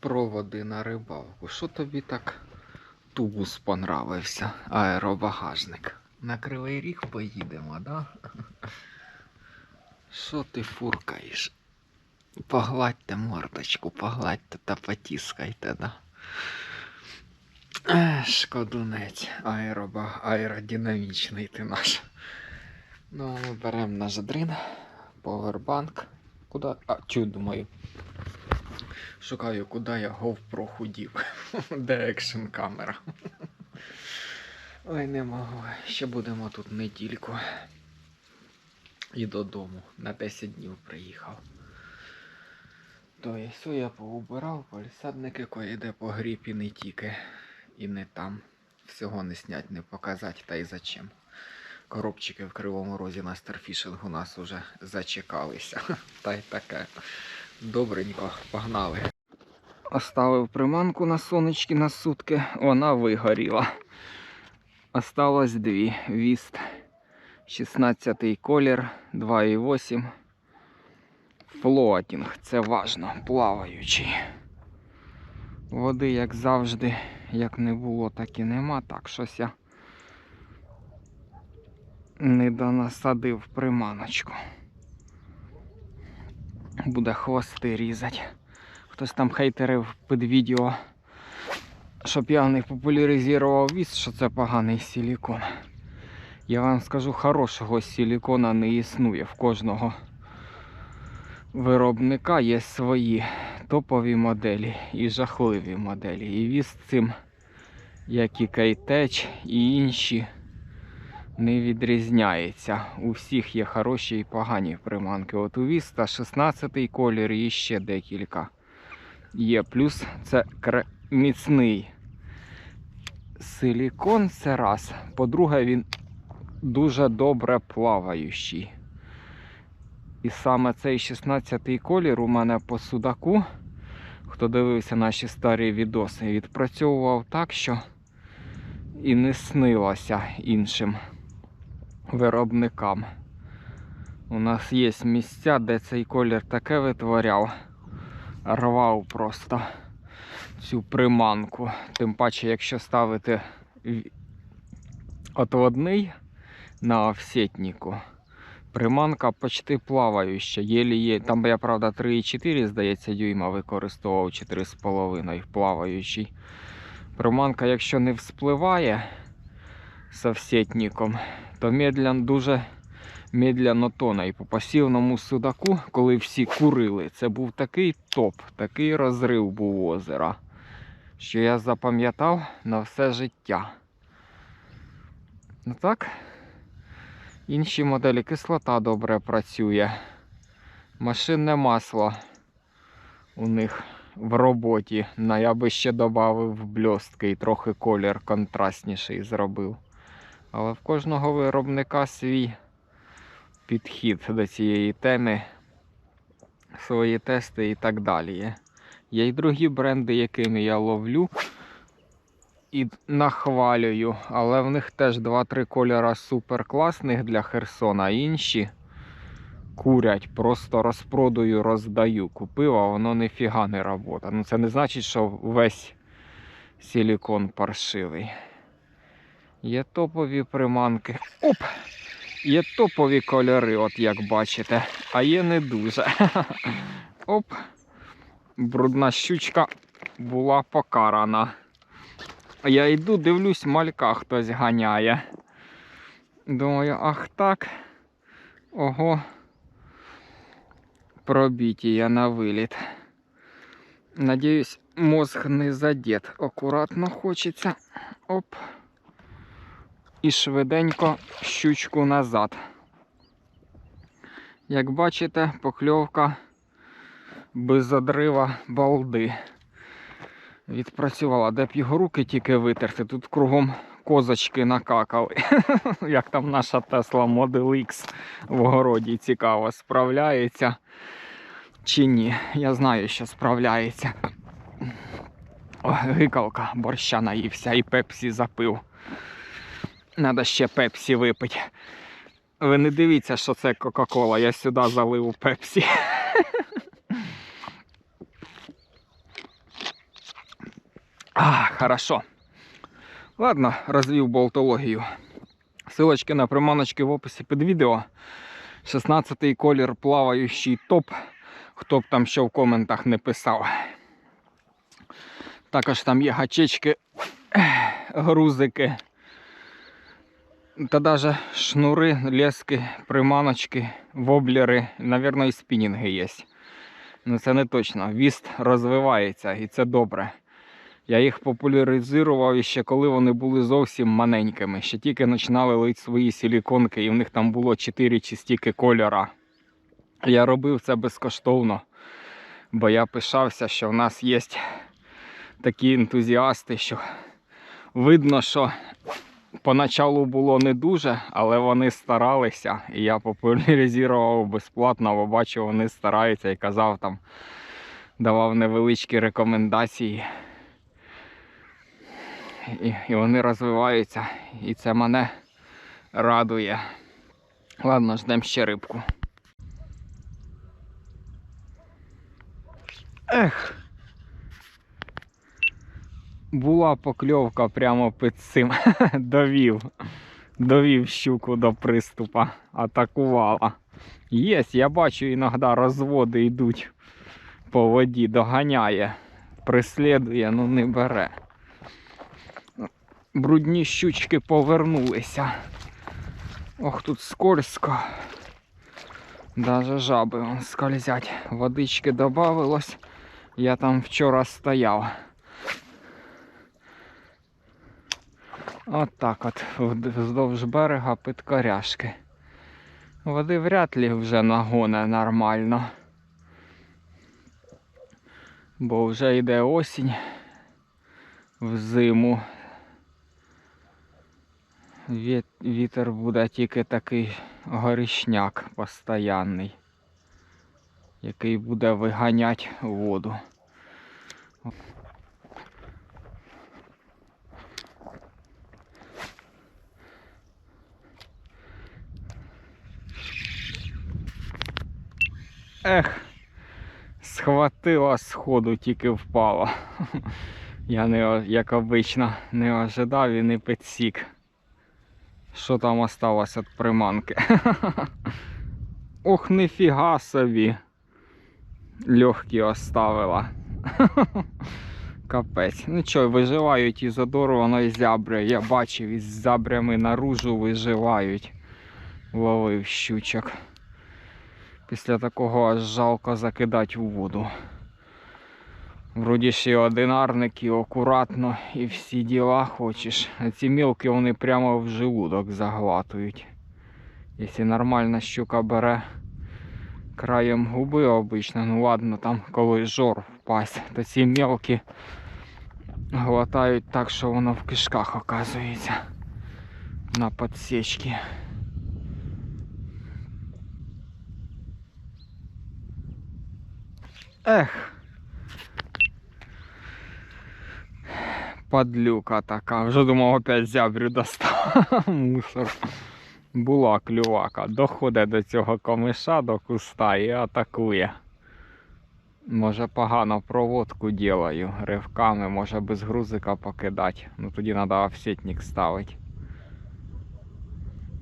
проводи на рибалку. Що тобі так тубус понравився, аеробагажник? На кривий ріг поїдемо, да? Що ти фуркаєш? Погладьте мордочку, погладьте та потіскайте, да? Шкодунець, аероба, аеродинамічний ти наш. Ну, ми беремо наш дрин, повербанк. Куда? А, чу, думаю. Шукаю, куди я GoPro худів. Де екшн камера. Ой, не можу. Ще будемо тут недільку. І додому. На 10 днів приїхав. То все я поубирав, палісадники кое-де по гріб і не тільки. І не там. Всього не снять, не показати, та й зачем. Коробчики в кривому розі на старфішинг у нас уже зачекалися. Та й таке. Добренько, погнали. Оставив приманку на сонечки на сутки, вона вигоріла. Осталось дві. Віст 16 колір 2,8. Флотінг, це важно, плаваючий. Води, як завжди, як не було, так і нема. Так, щось я не донасадив приманочку. Буде хвости різати. Хтось там хейтерив під відео, щоб я не популяризував віс, що це поганий силікон. Я вам скажу, хорошого силікона не існує. В кожного виробника є свої топові моделі і жахливі моделі. І віз цим, як і Кейтеч і інші, не відрізняється. У всіх є хороші і погані приманки. От у Віста 16 колір і ще декілька є. Плюс це міцний силікон, це раз. По-друге, він дуже добре плаваючий. І саме цей 16 колір у мене по судаку, хто дивився наші старі відоси, відпрацьовував так, що і не снилося іншим виробникам. У нас є місця, де цей колір таке витворяв, рвав просто цю приманку. Тим паче, якщо ставити отводний на офсетнику, приманка почти плаваюча, єлі. Там я, правда, 3,4, здається, дюйма використовував 4,5 плаваючий. Приманка, якщо не вспливає з офсетником, то медлян дуже медляно тоне. І по пасівному судаку, коли всі курили, це був такий топ, такий розрив був озера, що я запам'ятав на все життя. Ну так, інші моделі кислота добре працює. Машинне масло у них в роботі. На я би ще додав бльостки і трохи колір контрастніший зробив. Але в кожного виробника свій підхід до цієї теми, свої тести і так далі. Є. Й другі бренди, якими я ловлю і нахвалюю, але в них теж 2-3 кольора супер класних для Херсона, інші курять, просто розпродаю, роздаю. Купив, а воно ніфіга не робота. Ну це не значить, що весь силікон паршивий. Є топові приманки. Оп! Є топові кольори, от як бачите, а є не дуже. Оп! Брудна щучка була покарана. Я йду, дивлюсь, малька хтось ганяє. Думаю, ах так. Ого. Пробіті я на виліт. Надіюсь, мозг не задет. Акуратно хочеться. Оп. І швиденько щучку назад. Як бачите, покльовка без одрива балди. Відпрацювала, де б його руки тільки витерти. Тут кругом козочки накакали. Як там наша Tesla Model X в городі цікаво, справляється чи ні. Я знаю, що справляється. О, гикалка, борща наївся і пепсі запив. Надо ще пепсі випити. Ви не дивіться, що це Кока-Кола. Я сюди залив пепсі. А, хорошо. Ладно, розвів болтологію. Силочки на приманочки в описі під відео. 16-й колір плаваючий топ. Хто б там що в коментах не писав. Також там є гачечки, грузики. Та навіть шнури, лески, приманочки, воблери, навірно, і спінінги є. Ну це не точно. Віст розвивається і це добре. Я їх популяризував ще коли вони були зовсім маленькими. Ще тільки починали лити свої силіконки, і в них там було 4 чи стільки кольора. Я робив це безкоштовно, бо я пишався, що в нас є такі ентузіасти, що видно, що поначалу було не дуже, але вони старалися. І я популяризував безплатно, бо бачу, вони стараються і казав там, давав невеличкі рекомендації. І, і вони розвиваються, і це мене радує. Ладно, ждемо ще рибку. Ех. Була покльовка прямо під цим. Довів. Довів щуку до приступа. Атакувала. Єсть, я бачу іноді розводи йдуть по воді, доганяє, преслідує, ну не бере. Брудні щучки повернулися. Ох, тут скользко. Даже жаби вон скользять. Водички додавилось. Я там вчора стояв. От так от вздовж берега підкоряшки. Води вряд ли вже нагоне нормально. Бо вже йде осінь в зиму. Вітер буде тільки такий горішняк постоянний, який буде виганяти воду. Ех, схватила сходу, тільки впала. Я не, як обично не ожидав і не підсік. Що там осталось від приманки? Ох, ніфіга собі. Легкі оставила. Капець. Ну що, виживають із одору, воно і зябри. Я бачив, із забрями наружу виживають. Ловив щучок. Після такого аж жалко закидати у воду. Вроді ще одинарник, і акуратно, і всі діла хочеш. А ці мілки вони прямо в желудок заглатують. Якщо нормальна щука бере краєм губи обично, ну ладно, там коли жор впасть, то ці мілки глотають так, що воно в кишках оказується. На подсечки. Ех. Падлюка така. Вже думав опять зябрю достав. Мусор. Була клювака. Доходить до цього комиша, до куста і атакує. Може погано проводку ділаю ривками, може без грузика покидати. Ну тоді треба офсетник ставити.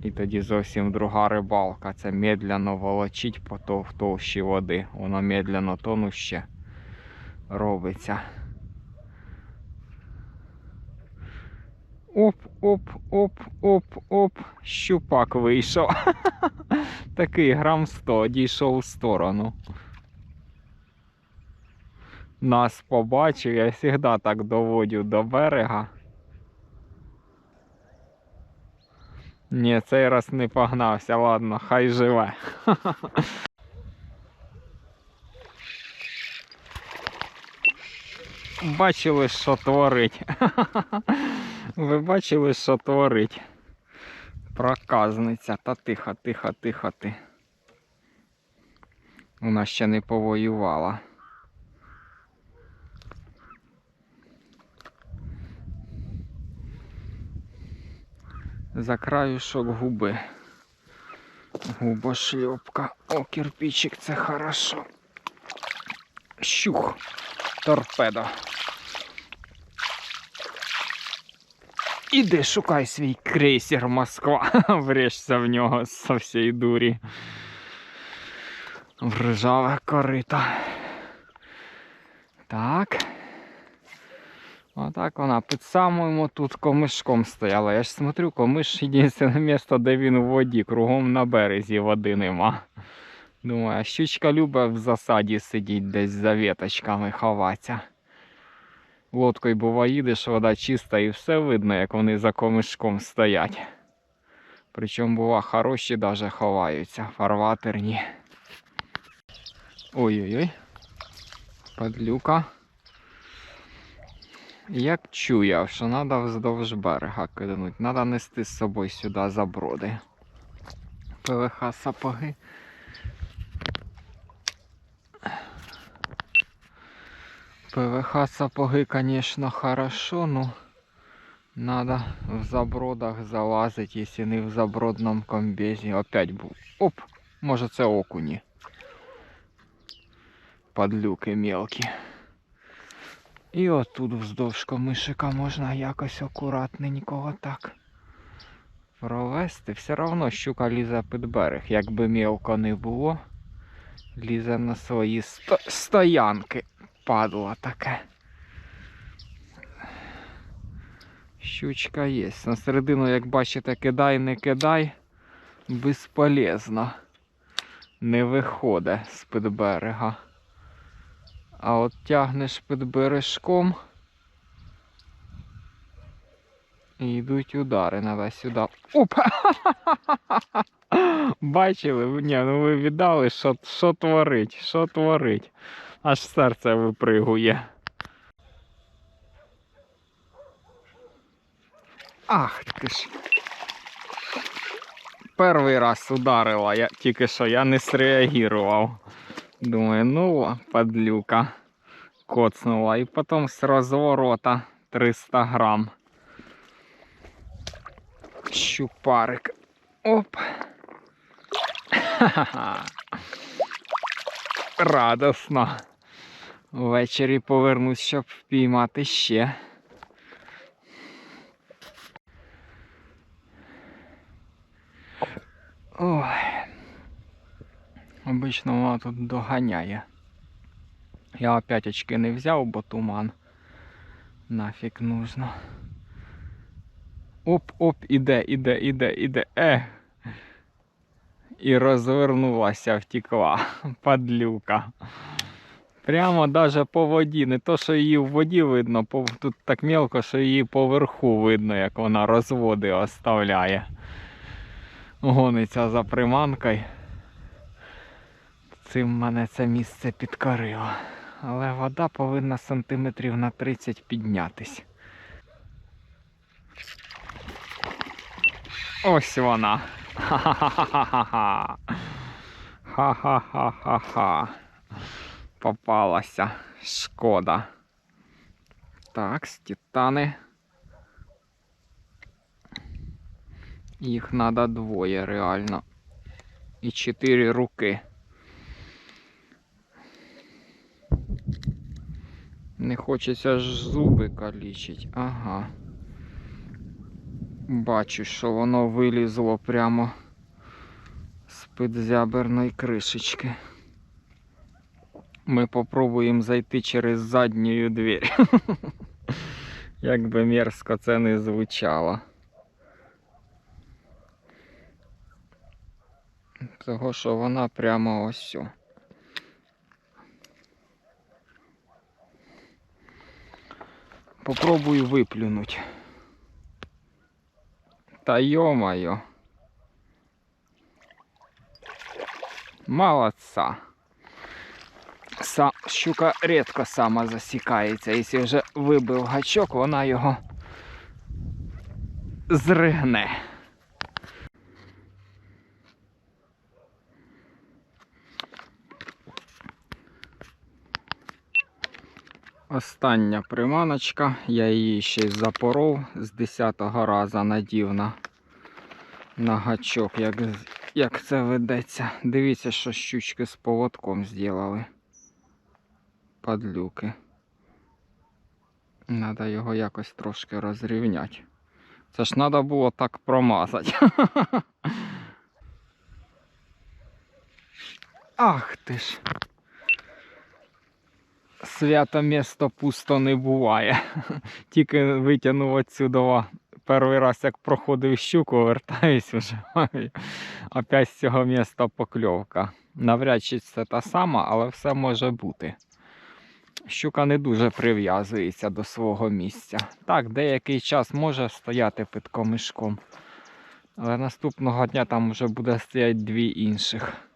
І тоді зовсім друга рибалка. Це медляно волочить по товщі води. Воно медляно тонуще робиться. Оп, оп, оп, оп, оп. Щупак вийшов. Такий грам 100 дійшов в сторону. Нас побачив, я завжди так доводю до берега. Ні, цей раз не погнався, ладно, хай живе. Бачили, що творить. Ви бачили, що творить. Проказниця. Та тихо, тихо, тихо ти. Вона ще не повоювала. За краюшок губи. Губошльопка. О, кирпичик, це хорошо. Щух. Торпедо. Іди шукай свій крейсер Москва. Врежься в нього со всієї дурі. В ржаве корито. Так. Отак вона під самим тут комишком стояла. Я ж смотрю, комиш єдине місце, де він у воді, кругом на березі води нема. Думаю, щучка любить в засаді сидіть десь за веточками ховатися. Лодкою бува їдеш, вода чиста і все видно, як вони за комишком стоять. Причому бува хороші даже ховаються, фарватерні. Ой-ой-ой. Падлюка. Як чуяв, що треба вздовж берега киднуть. Треба нести з собою сюди заброди. ПВХ сапоги. ПВХ сапоги, конечно, хорошо, но надо в забродах залазить, если не в забродном комбезі. Опять був. Оп! Може це окуні. Подлюки мелкі. І отут вздовж комишика можна якось акуратненького так провести. Все одно щука лізе під берег. Якби мелко не було, лізе на свої сто... стоянки. Падло таке. Щучка є. На середину, як бачите, кидай, не кидай. Безполезно. Не виходить з-під берега. А от тягнеш під бережком. І йдуть удари на сюди. Опа! Бачили? Ні, ну ви віддали, що, що творить, що творить. Аж серце випригує. Ах ти ж. Перший раз ударила, я тільки що я не среагував. Думаю, ну, подлюка. Коцнула. І потім з розворота 300 грам. Щупарик. Оп. Ха-ха-ха. Ввечері повернусь, щоб впіймати ще. Ой. Обично вона тут доганяє. Я опять очки не взяв, бо туман. Нафіг нужно. Оп-оп, іде, іде, іде, іде. Е. І розвернулася, втекла. Падлюка. Прямо даже по воді. Не то, що її в воді видно, тут так мелко, що її поверху видно, як вона розводи оставляє. Гониться за приманкою. Цим мене це місце підкорило. Але вода повинна сантиметрів на 30 піднятись. Ось вона. Ха-ха-ха-ха-ха. Ха-ха-ха-ха-ха. Попалася. Шкода. Так, титани. Їх треба двоє реально. І чотири руки. Не хочеться ж зуби калічить. Ага. Бачу, що воно вилізло прямо з підзяберної кришечки. Ми попробуємо зайти через задню двір. Як би мерзко це не звучало. Того, що вона прямо ось. Попробую виплюнути. Та ё-моё. Молодца. Са... Щука рідко сама засікається. Якщо вже вибив гачок, вона його зригне. Остання приманочка, я її ще й запоров з 10-го разу надів на, на гачок, як, як це ведеться. Дивіться, що щучки з поводком зробили. Падлюки. Треба його якось трошки розрівняти. Це ж треба було так промазати. Ах ти ж. Свято місто пусто не буває. Тільки витягнув отсюда перший раз, як проходив щуку, вертаюсь вже. Опять з цього міста покльовка. Навряд чи це та сама, але все може бути. Щука не дуже прив'язується до свого місця. Так, деякий час може стояти під комишком. Але наступного дня там вже буде стояти дві інших.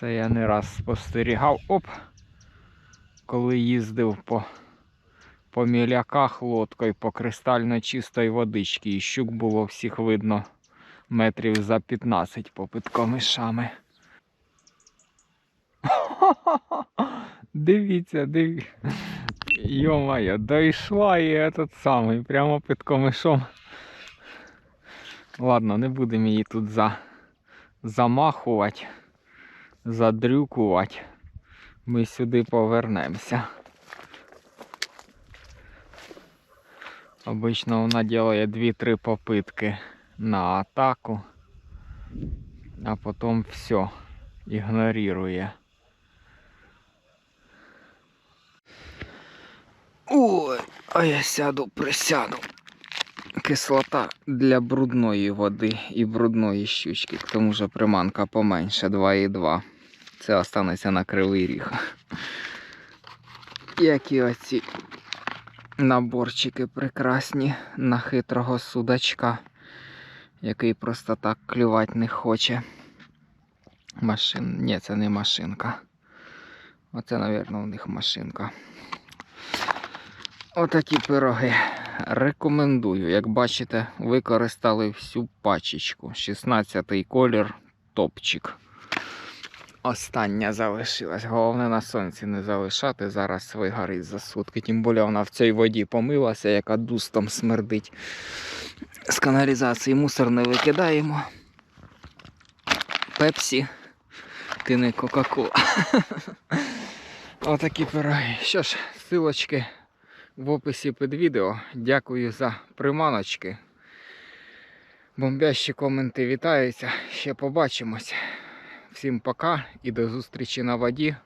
Це я не раз спостерігав. Оп! Коли їздив по, по міляках лодкою по кристально чистої водички, і щук було всіх видно метрів за 15 попід комишами. Дивіться, дивіться. Йо-моє, дійшла і этот самий, прямо під комишом. Ладно, не будемо її тут за... замахувати, задрюкувати. Ми сюди повернемося. Обично вона робить 2-3 попитки на атаку, а потім все, ігнорує. Ой, а я сяду, присяду. Кислота для брудної води і брудної щучки, к тому же приманка поменше 2,2. Це останеться на кривий ріг. Які оці наборчики прекрасні на хитрого судачка, який просто так клювати не хоче. Машин. Ні, це не машинка. Оце, мабуть, у них машинка. Отакі пироги. Рекомендую. Як бачите, використали всю пачечку. 16-й колір топчик. Остання залишилась. Головне на сонці не залишати. Зараз вигорить за сутки. Тим більше вона в цій воді помилася, яка дустом смердить. З каналізації мусор не викидаємо. Пепсі. Ти не Кока-Кола. Отакі пироги. Що ж, силочки в описі під відео. Дякую за приманочки. Бомбящі коменти вітаються. Ще побачимось. Всім пока і до зустрічі на воді.